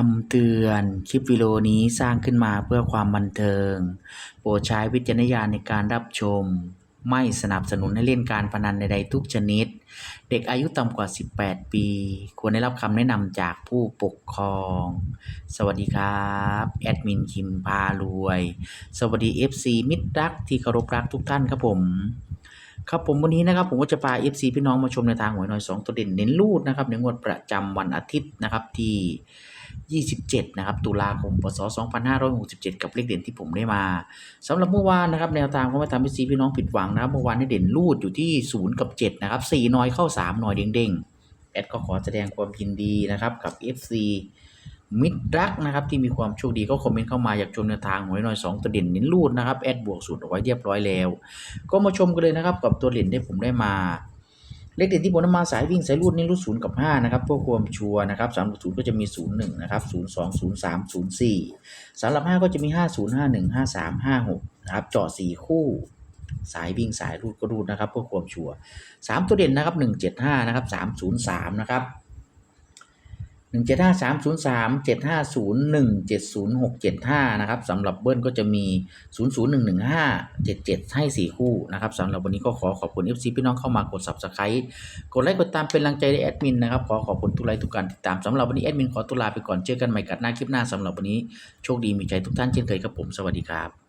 คำเตือน คลิปวิดีโอนี้สร้างขึ้นมาเพื่อความบันเทิง โปรดใช้วิจารณญาณในการรับชม ไม่สนับสนุนให้เล่นการพนันใดๆทุกชนิด เด็กอายุต่ำกว่า 18 ปี ควรได้รับคำแนะนำจากผู้ปกครอง สวัสดีครับ แอดมินคิมพารวย สวัสดี FC มิตรรักที่เคารพรักทุกท่านครับผม ครับผมวันนี้นะครับผมก็จะพา FC พี่น้องมาชมในทางหวยหน่อย 2 ตัวเด่นเน้นรูดนะครับในงวดประจำวันอาทิตย์นะครับที่ 27 นะครับ ตุลาคมพศ 2567 กับเลขเด่นที่ผมได้มาสำหรับเมื่อวานนะครับแนวทางก็ไม่ทำให้ FC พี่น้องผิดหวังนะครับเมื่อวานได้เด่นรูดอยู่ที่ 0 กับ 7 นะครับ 4 น้อยเข้า 3 น้อยเด้งๆแอดก็ขอแสดงความยินดีนะครับกับ FC มิตรรักนะครับที่มีความโชคดีก็คอมเมนต์เข้ามาอยากชมแนวทางหวยหน่อย2ตัวเด่นเน้นรูดนะครับแอดบวกสูตรเอาไว้เรียบร้อยแล้ว ก็มาชมกันเลยนะครับกับตัวเด่นที่ผมได้มาเลขเด่นที่ผมนำมาสายวิ่งสายรูดนี่รูดศูนย์กับห้านะครับเพื่อความชัวร์นะครับสามศูนย์ก็จะมีศูนย์หนึ่งนะครับศูนย์สองศูนย์สามศูนย์สี่สำหรับห้าก็จะมีห้าศูนย์ห้าหนึ่งห้าสามห้าหกนะครับเจาะสี่คู่ สายวิ่งสายรูดก็รูดนะครับเพื่อความชัวร์สามตัวเด่นนะครับหนึ่งเจ็ดห้านะครับสามศูนย์สามนะครับ หนึ่งเจ็ดห้าสามศูนย์สามเจ็ดห้าศูนย์หนึ่งเจ็ดศูนย์หกเจ็ดห้านะครับสำหรับเบิ้ลก็จะมีศูนย์ศูนย์หนึ่งหนึ่งห้าเจ็ดเจ็ดให้สี่คู่นะครับสำหรับวันนี้ก็ขอขอบคุณ FC พี่น้องเข้ามากด subscribe กดไลค์กดตามเป็นกำลังใจให้แอดมินนะครับ ขอขอบคุณทุกไลค์ทุกการติดตามสำหรับวันนี้แอดมินขอตัวลาไปก่อนเจอกันใหม่กับหน้าคลิปหน้าสำหรับวันนี้โชคดีมีใจทุกท่านเช่นเคยครับผมสวัสดีครับ